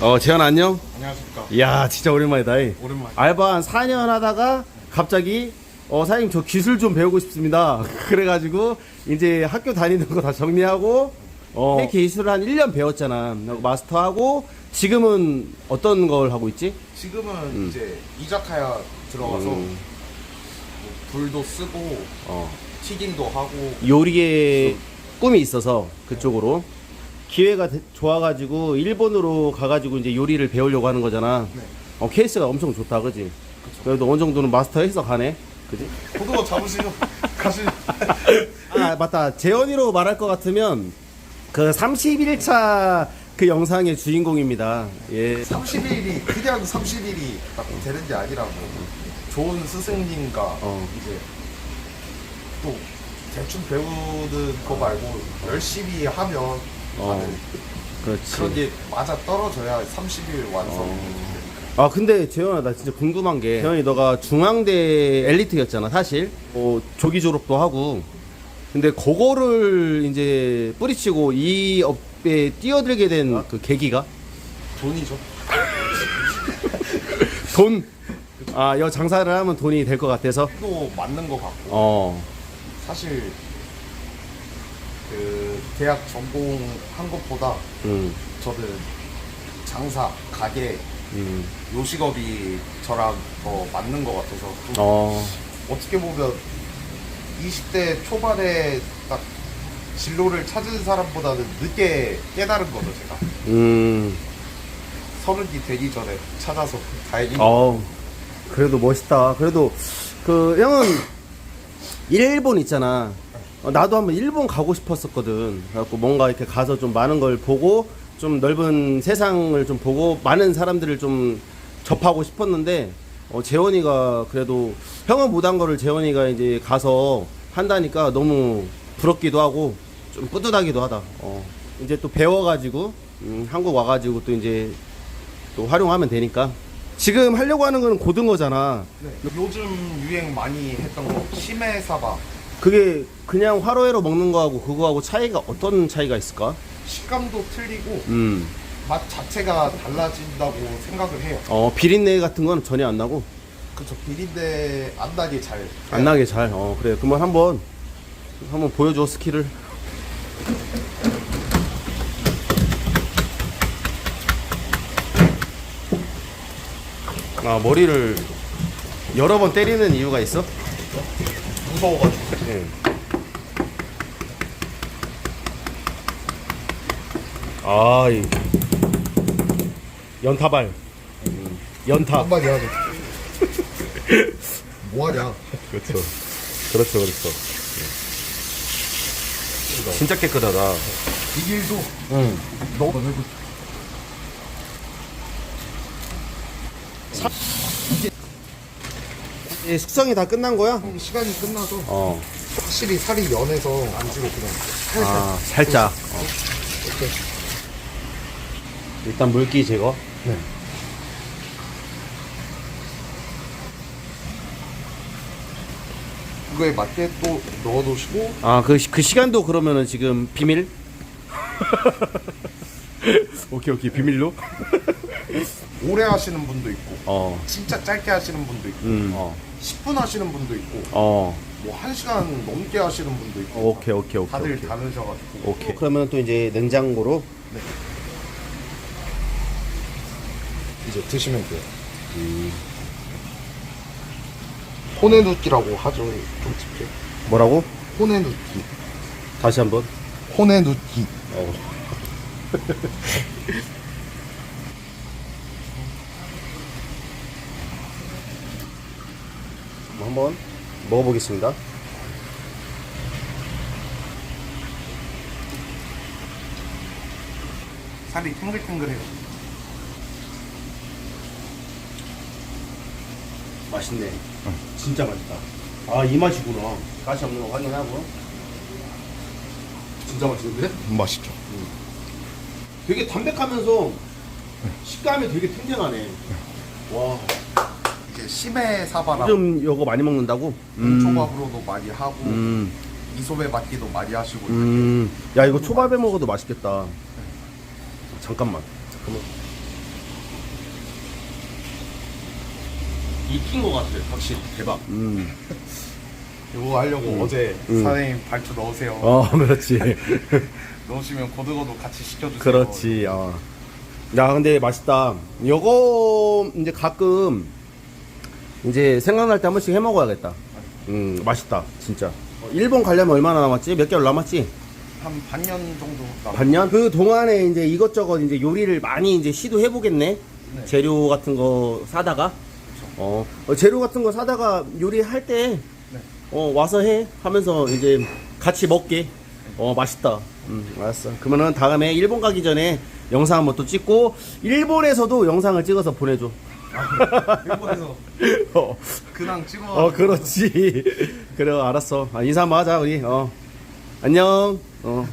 어, 재현 안녕? 안녕하십니까. 이야, 진짜 오랜만이다. 이. 오랜만에. 알바 한 4년 하다가 갑자기 어, 사장님 저 기술 좀 배우고 싶습니다. 그래가지고 이제 학교 다니는 거 다 정리하고 어, 기술을 한 1년 배웠잖아. 하고 마스터하고 지금은 어떤 걸 하고 있지? 지금은 이제 이자카야 들어가서 음. 뭐 불도 쓰고 어, 튀김도 하고 요리의 꿈이 있어서 그쪽으로 기회가 되- 좋아가지고 일본으로 가가지고 이제 요리를 배우려고 하는 거잖아. 네. 어, 케이스가 엄청 좋다, 그지? 그래도 어느 정도는 마스터해서 가네, 그지? 고등어 잡으시면 가시. 아 맞다 재현이로 말할 것 같으면 그 31차 그 영상의 주인공입니다 예 30일이 그냥 30일이 딱 되는 게 아니라고 좋은 스승님과 어. 이제 또 대충 배우는 거 말고 열심히 하면 어. 다들 그렇지. 그런 게 맞아 떨어져야 30일 완성. 어. 아 근데 재현아 나 진짜 궁금한 게. 재현이 너가 중앙대 엘리트였잖아 사실. 어, 조기 졸업도 하고. 근데 그거를 이제 뿌리치고 이 업에 뛰어들게 된 그 계기가? 돈이죠. 돈? 아, 여 장사를 하면 돈이 될 것 같아서? 또 맞는 것 같고. 어, 사실 그 대학 전공한 것보다 음, 저는 장사, 가게, 음, 요식업이 저랑 더 맞는 것 같아서 좀 어, 어떻게 보면 20대 초반에 딱 진로를 찾은 사람보다는 늦게 깨달은 거죠 제가 음. 서른이 되기 전에 찾아서 다행히 어 그래도 멋있다. 그래도 그 형은 일본 있잖아. 어, 나도 한번 일본 가고 싶었었거든. 그래갖고 뭔가 이렇게 가서 좀 많은 걸 보고 좀 넓은 세상을 좀 보고 많은 사람들을 좀 접하고 싶었는데 어, 재원이가 그래도 형은 못한 거를 재원이가 이제 가서 한다니까 너무 부럽기도 하고 좀 뿌듯하기도 하다. 어, 이제 또 배워가지고 음, 한국 와가지고 또 이제 또 활용하면 되니까 지금 하려고 하는 거는 고등어잖아. 네. 요즘 유행 많이 했던 거 심해 사바 그게 그냥 화로회로 먹는 거하고 그거하고 차이가 어떤 차이가 있을까? 식감도 틀리고 음. 맛 자체가 달라진다고 생각을 해요. 어, 비린내 같은 건 전혀 안 나고 그쵸 비린내 안 나게 잘. 안 나게 잘. 어, 그래. 그러면 한번 한번 보여줘 스킬을. 아, 머리를 여러 번 때리는 이유가 있어? 무서워가지고. 예. 아, 이 연타발. 음, 연타. 한마디 하죠. 뭐하냐? 그렇죠. 그렇죠, 그렇죠. 진짜 깨끗하다. 이 길도 응. 너무 넓고 이 숙성이 다 끝난 거야? 시간이 끝나서 어. 확실히 살이 연해서 안 지고 그냥 살살 아, 살짝. 어. 이렇게 일단 물기 제거. 네. 그거에 맞게 또 넣어놓으시고 아, 그, 시- 그 시간도 그러면은 지금 비밀? 오케이, 오케이. 비밀로? 오래 하시는 분도 있고 어. 진짜 짧게 하시는 분도 있고 음, 어. 10분 하시는 분도 있고 어. 뭐 1시간 넘게 하시는 분도 있고 오케이, 오케이, 오케이. 다들 오케이. 다르셔가지고 오케이. 그러면 또 이제 냉장고로 이제 드시면 돼요 호네누끼라고 하죠 좀 짚게 뭐라고? 호네누끼 다시 한번. 호네누끼 어. 한번 먹어보겠습니다. 살이 탱글탱글해요 맛있네. 진짜 맛있다. 아, 이 맛이구나. 가시 없는 거 확인하고. 진짜 맛있는데? 맛있죠 되게 담백하면서 식감이 되게 탱탱하네. 와. 이렇게 심해 사바라고 요즘 요거 많이 먹는다고? 음. 음. 초밥으로도 많이 하고 음. 이소배 맛기도 많이 하시고 음. 야 이거 초밥에 먹어도 맛있겠다. 네. 잠깐만. 잠깐만. 익힌 것 같아요 확실히 대박 음. 이거 하려고 음. 어제 음. 사장님 발주 넣으세요 어 그렇지. 넣으시면 고등어도 같이 시켜주세요 그렇지. 어. 야 근데 맛있다. 요거 이제 가끔 이제 생각날 때 한 번씩 해 먹어야겠다. 음, 맛있다. 진짜. 어, 일본 가려면 얼마나 남았지? 몇 개월 남았지? 한 반년 정도 남. 반년? 그 동안에 이제 이것저것 이제 요리를 많이 이제 시도해 보겠네. 네. 재료 같은 거 사다가. 어, 어, 재료 같은 거 사다가 요리할 때 네. 어, 와서 해 하면서 이제 같이 먹게. 어, 맛있다. 음, 알았어. 그러면은 다음에 일본 가기 전에 영상 한번 또 찍고 일본에서도 영상을 찍어서 보내줘. 일본에서 어, 그냥 찍어. 어 그렇지. 그래, 알았어. 아, 인사 한번 하자 우리. 어, 안녕. 어.